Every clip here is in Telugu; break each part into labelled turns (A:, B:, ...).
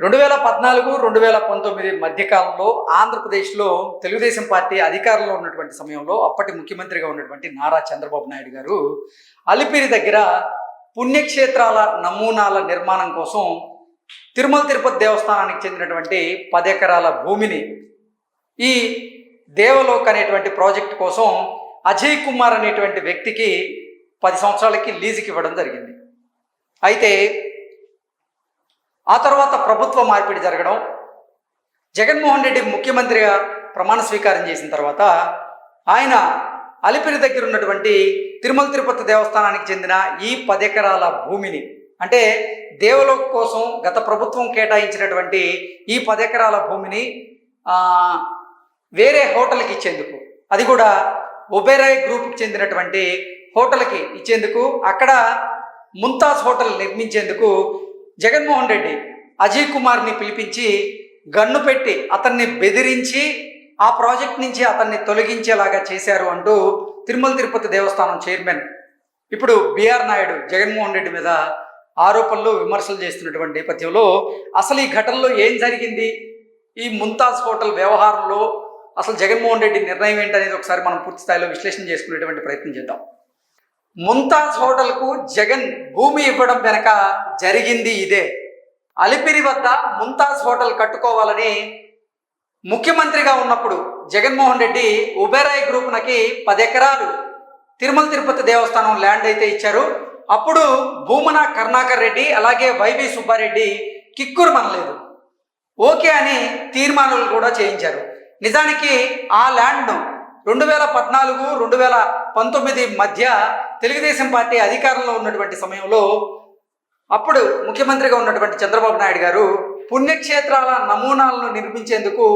A: రెండు వేల పద్నాలుగు రెండు వేల పంతొమ్మిది మధ్యకాలంలో ఆంధ్రప్రదేశ్లో తెలుగుదేశం పార్టీ అధికారంలో ఉన్నటువంటి సమయంలో అప్పటి ముఖ్యమంత్రిగా ఉన్నటువంటి నారా చంద్రబాబు నాయుడు గారు అలిపిరి దగ్గర పుణ్యక్షేత్రాల నమూనాల నిర్మాణం కోసం తిరుమల తిరుపతి దేవస్థానానికి చెందినటువంటి పది ఎకరాల భూమిని ఈ దేవలోక్ అనేటువంటి ప్రాజెక్ట్ కోసం అజయ్ కుమార్ అనేటువంటి వ్యక్తికి పది సంవత్సరాలకి లీజుకి ఇవ్వడం జరిగింది. అయితే ఆ తర్వాత ప్రభుత్వ మార్పిడి జరగడం జగన్మోహన్ రెడ్డి ముఖ్యమంత్రిగా ప్రమాణ స్వీకారం చేసిన తర్వాత ఆయన అలిపిరి దగ్గర ఉన్నటువంటి తిరుమల తిరుపతి దేవస్థానానికి చెందిన ఈ పది ఎకరాల భూమిని అంటే దేవలోక్ కోసం గత ప్రభుత్వం కేటాయించినటువంటి ఈ పది ఎకరాల భూమిని వేరే హోటల్కి ఇచ్చేందుకు అది కూడా ఒబెరాయ్ గ్రూప్కి చెందినటువంటి హోటల్కి ఇచ్చేందుకు అక్కడ ముంతాజ్ హోటల్ నిర్మించేందుకు జగన్మోహన్ రెడ్డి అజయ్ కుమార్ని పిలిపించి గన్ను పెట్టి అతన్ని బెదిరించి ఆ ప్రాజెక్ట్ నుంచి అతన్ని తొలగించేలాగా చేశారు అంటూ తిరుమల తిరుపతి దేవస్థానం చైర్మన్ ఇప్పుడు బిఆర్ నాయుడు జగన్మోహన్ రెడ్డి మీద ఆరోపణలు విమర్శలు చేస్తున్నటువంటి నేపథ్యంలో అసలు ఈ ఘటనలో ఏం జరిగింది? ఈ ముంతాజ్ హోటల్ వ్యవహారంలో అసలు జగన్మోహన్ రెడ్డి నిర్ణయం ఏంటనేది ఒకసారి మనం పూర్తి స్థాయిలో విశ్లేషణ చేసుకునేటువంటి ప్రయత్నం చేద్దాం. ముంతాజ్ హోటల్కు జగన్ భూమి ఇవ్వడం వెనక జరిగింది ఇదే. అలిపిరి వద్ద ముంతాజ్ హోటల్ కట్టుకోవాలని ముఖ్యమంత్రిగా ఉన్నప్పుడు జగన్మోహన్ రెడ్డి ఉబెరాయ్ గ్రూప్నకి పది ఎకరాలు తిరుమల తిరుపతి దేవస్థానం ల్యాండ్ అయితే ఇచ్చారు. అప్పుడు భూమన కర్ణాకర్ రెడ్డి అలాగే వైవి సుబ్బారెడ్డి కిక్కురు మనలేదు. ఓకే అని తీర్మానాలు కూడా చేయించారు. నిజానికి ఆ ల్యాండ్ను రెండు వేల పద్నాలుగు రెండు వేల పంతొమ్మిది మధ్య తెలుగుదేశం పార్టీ అధికారంలో ఉన్నటువంటి సమయంలో అప్పుడు ముఖ్యమంత్రిగా ఉన్నటువంటి చంద్రబాబు నాయుడు గారు పుణ్యక్షేత్రాల నమూనాలను నిర్మించేందుకు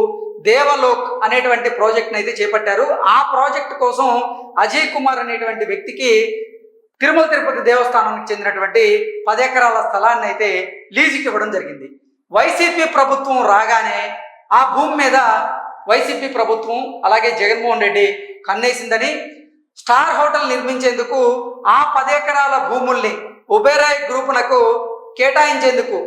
A: దేవలోక్ అనేటువంటి ప్రాజెక్ట్ని అయితే చేపట్టారు. ఆ ప్రాజెక్ట్ కోసం అజయ్ కుమార్ అనేటువంటి వ్యక్తికి తిరుమల తిరుపతి దేవస్థానానికి చెందినటువంటి పది ఎకరాల స్థలాన్ని అయితే లీజుకి ఇవ్వడం జరిగింది. వైసీపీ ప్రభుత్వం రాగానే ఆ భూమి మీద వైసీపీ ప్రభుత్వం అలాగే జగన్మోహన్ రెడ్డి కన్నేసిందని స్టార్ హోటల్ నిర్మించేందుకు ఆ పదెకరాల భూముల్ని ఉబేరాయ్ గ్రూపునకు కేటాయించేందుకు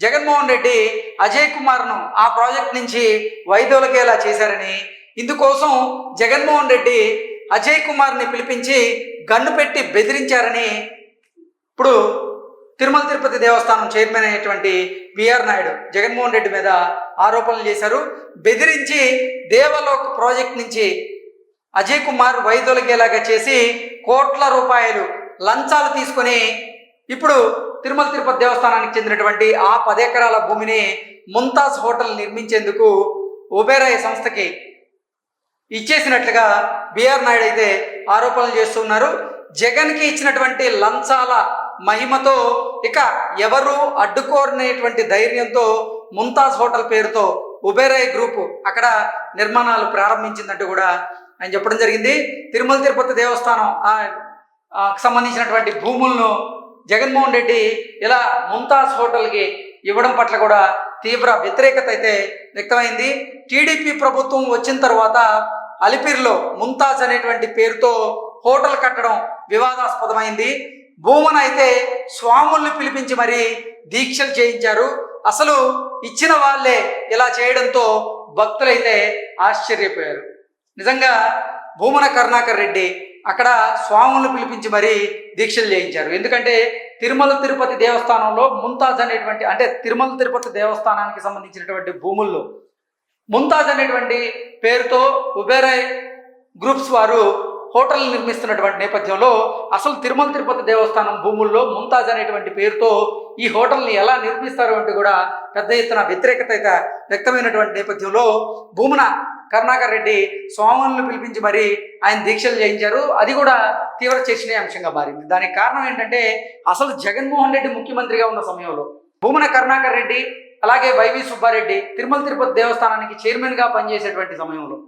A: జగన్మోహన్ రెడ్డి అజయ్ కుమార్ను ఆ ప్రాజెక్ట్ నుంచి వైదొలగేలా చేశారని ఇందుకోసం జగన్మోహన్ రెడ్డి అజయ్ కుమార్ని పిలిపించి గన్ను పెట్టి బెదిరించారని ఇప్పుడు తిరుమల తిరుపతి దేవస్థానం చైర్మన్ అయినటువంటి బిఆర్ నాయుడు జగన్మోహన్ రెడ్డి మీద ఆరోపణలు చేశారు. బెదిరించి దేవలోక్ ప్రాజెక్ట్ నుంచి అజయ్ కుమార్ వైదొలిగేలాగా చేసి కోట్ల రూపాయలు లంచాలు తీసుకొని ఇప్పుడు తిరుమల తిరుపతి దేవస్థానానికి చెందినటువంటి ఆ పది ఎకరాల భూమిని ముంతాజ్ హోటల్ నిర్మించేందుకు ఒబేరాయ్ సంస్థకి ఇచ్చేసినట్లుగా బిఆర్ నాయుడు అయితే ఆరోపణలు చేస్తున్నారు జగన్కి ఇచ్చినటువంటి లంచాల మహిమతో ఇక ఎవరు అడ్డుకోరనేటువంటి ధైర్యంతో ముంతాజ్ హోటల్ పేరుతో ఉబేరాయ్ గ్రూప్ అక్కడ నిర్మాణాలు ప్రారంభించిందంటూ కూడా ఆయన చెప్పడం జరిగింది. తిరుమల తిరుపతి దేవస్థానం సంబంధించినటువంటి భూములను జగన్మోహన్ రెడ్డి ఇలా ముంతాజ్ హోటల్కి ఇవ్వడం పట్ల కూడా తీవ్ర వ్యతిరేకత అయితే వ్యక్తమైంది. టీడీపీ ప్రభుత్వం వచ్చిన తర్వాత అలిపిరిలో ముంతాజ్ అనేటువంటి పేరుతో హోటల్ కట్టడం వివాదాస్పదమైంది. భూమన అయితే స్వాముల్ని పిలిపించి మరీ దీక్షలు చేయించారు. అసలు ఇచ్చిన వాళ్ళే ఇలా చేయడంతో భక్తులైతే ఆశ్చర్యపోయారు. నిజంగా భూమన కరుణాకర్ రెడ్డి అక్కడ స్వాములను పిలిపించి మరీ దీక్షలు చేయించారు. ఎందుకంటే తిరుమల తిరుపతి దేవస్థానంలో ముంతాజ్ అనేటువంటి అంటే తిరుమల తిరుపతి దేవస్థానానికి సంబంధించినటువంటి భూముల్లో ముంతాజ్ అనేటువంటి పేరుతో ఉబేరాయ్ గ్రూప్స్ వారు హోటల్ నిర్మిస్తున్నటువంటి నేపథ్యంలో అసలు తిరుమల తిరుపతి దేవస్థానం భూముల్లో ముంతాజ్ అనేటువంటి పేరుతో ఈ హోటల్ని ఎలా నిర్మిస్తారు అంటే కూడా పెద్ద ఎత్తున వ్యతిరేకత అయితే వ్యక్తమైనటువంటి నేపథ్యంలో భూమున కరుణాకర్ రెడ్డి స్వాములను పిలిపించి మరి ఆయన దీక్షలు చేయించారు. అది కూడా తీవ్ర చర్చనీయాంశంగా మారింది. దానికి కారణం ఏంటంటే అసలు జగన్మోహన్ రెడ్డి ముఖ్యమంత్రిగా ఉన్న సమయంలో భూమన కరుణాకర్ రెడ్డి అలాగే వైవి సుబ్బారెడ్డి తిరుమల తిరుపతి దేవస్థానానికి చైర్మన్గా పనిచేసేటువంటి సమయంలో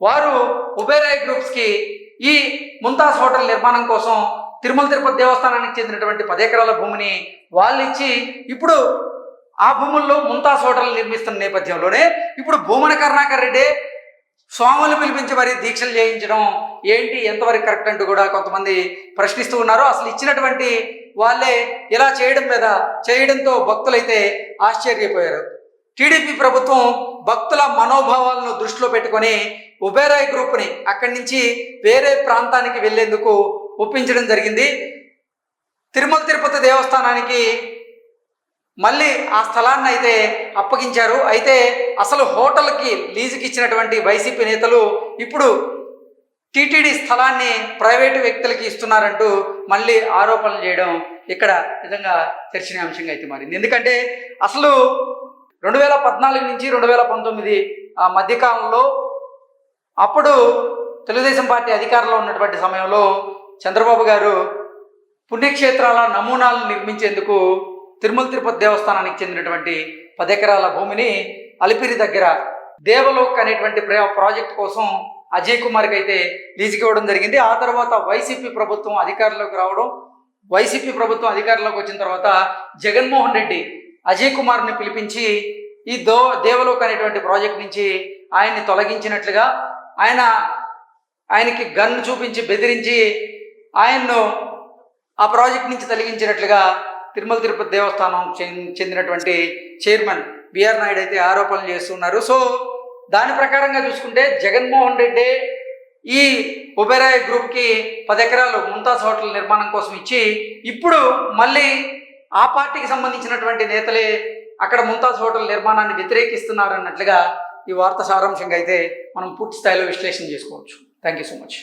A: వారు ఉబేరాయ్ గ్రూప్స్కి ఈ ముంతాజ్ హోటల్ నిర్మాణం కోసం తిరుమల తిరుపతి దేవస్థానానికి చెందినటువంటి పది ఎకరాల భూమిని వాళ్ళు ఇచ్చి ఇప్పుడు ఆ భూముల్లో ముంతాజ్ హోటల్ నిర్మిస్తున్న నేపథ్యంలోనే ఇప్పుడు భూమన కరుణాకర్ రెడ్డి స్వాములు పిలిపించి మరి దీక్షలు చేయించడం ఏంటి? ఎంతవరకు కరెక్ట్ అంటూ కూడా కొంతమంది ప్రశ్నిస్తూ ఉన్నారు. అసలు ఇచ్చినటువంటి వాళ్ళే ఇలా చేయడం మీద చేయడంతో భక్తులైతే ఆశ్చర్యపోయారు. టీడీపీ ప్రభుత్వం భక్తుల మనోభావాలను దృష్టిలో పెట్టుకొని ఉబేరాయ్ గ్రూప్ని అక్కడి నుంచి వేరే ప్రాంతానికి వెళ్ళేందుకు ఒప్పించడం జరిగింది. తిరుమల తిరుపతి దేవస్థానానికి మళ్ళీ ఆ స్థలాన్ని అయితే అప్పగించారు. అయితే అసలు హోటల్కి లీజుకి ఇచ్చినటువంటి వైసీపీ నేతలు ఇప్పుడు టీటీడీ స్థలాన్ని ప్రైవేటు వ్యక్తులకి ఇస్తున్నారంటూ మళ్ళీ ఆరోపణలు చేయడం ఇక్కడ నిజంగా చర్చనీయాంశంగా అయితే మారింది. ఎందుకంటే అసలు రెండు వేల పద్నాలుగు నుంచి రెండు వేల పంతొమ్మిది ఆ మధ్యకాలంలో అప్పుడు తెలుగుదేశం పార్టీ అధికారంలో ఉన్నటువంటి సమయంలో చంద్రబాబు గారు పుణ్యక్షేత్రాల నమూనాలను నిర్మించేందుకు తిరుమల తిరుపతి దేవస్థానానికి చెందినటువంటి పది ఎకరాల భూమిని అలిపిరి దగ్గర దేవలోక్ అనేటువంటి ప్రాజెక్ట్ కోసం అజయ్ కుమార్కి అయితే లీజుకి ఇవ్వడం జరిగింది. ఆ తర్వాత వైసీపీ ప్రభుత్వం అధికారంలోకి రావడం వైసీపీ ప్రభుత్వం అధికారంలోకి వచ్చిన తర్వాత జగన్మోహన్ రెడ్డి అజయ్ కుమార్ని పిలిపించి ఈ దో దేవలోక్ అనేటువంటి ప్రాజెక్ట్ నుంచి ఆయన్ని తొలగించినట్లుగా ఆయన ఆయనకి గన్ చూపించి బెదిరించి ఆయన్ను ఆ ప్రాజెక్ట్ నుంచి తొలగించినట్లుగా తిరుమల తిరుపతి దేవస్థానం చెందినటువంటి చైర్మన్ బిఆర్ నాయుడు అయితే ఆరోపణలు చేస్తున్నారు. సో దాని ప్రకారంగా చూసుకుంటే జగన్మోహన్ రెడ్డి ఈ ఉబెరాయ్ గ్రూప్కి పది ఎకరాలు ముంతాజ్ హోటల్ నిర్మాణం కోసం ఇచ్చి ఇప్పుడు మళ్ళీ ఆ పార్టీకి సంబంధించినటువంటి నేతలే అక్కడ ముంతాజ్ హోటల్ నిర్మాణాన్ని వ్యతిరేకిస్తున్నారు అన్నట్లుగా ఈ వార్త సారాంశంగా అయితే మనం పూర్తి స్థాయిలో విశ్లేషణ చేసుకోవచ్చు. Thank you so much.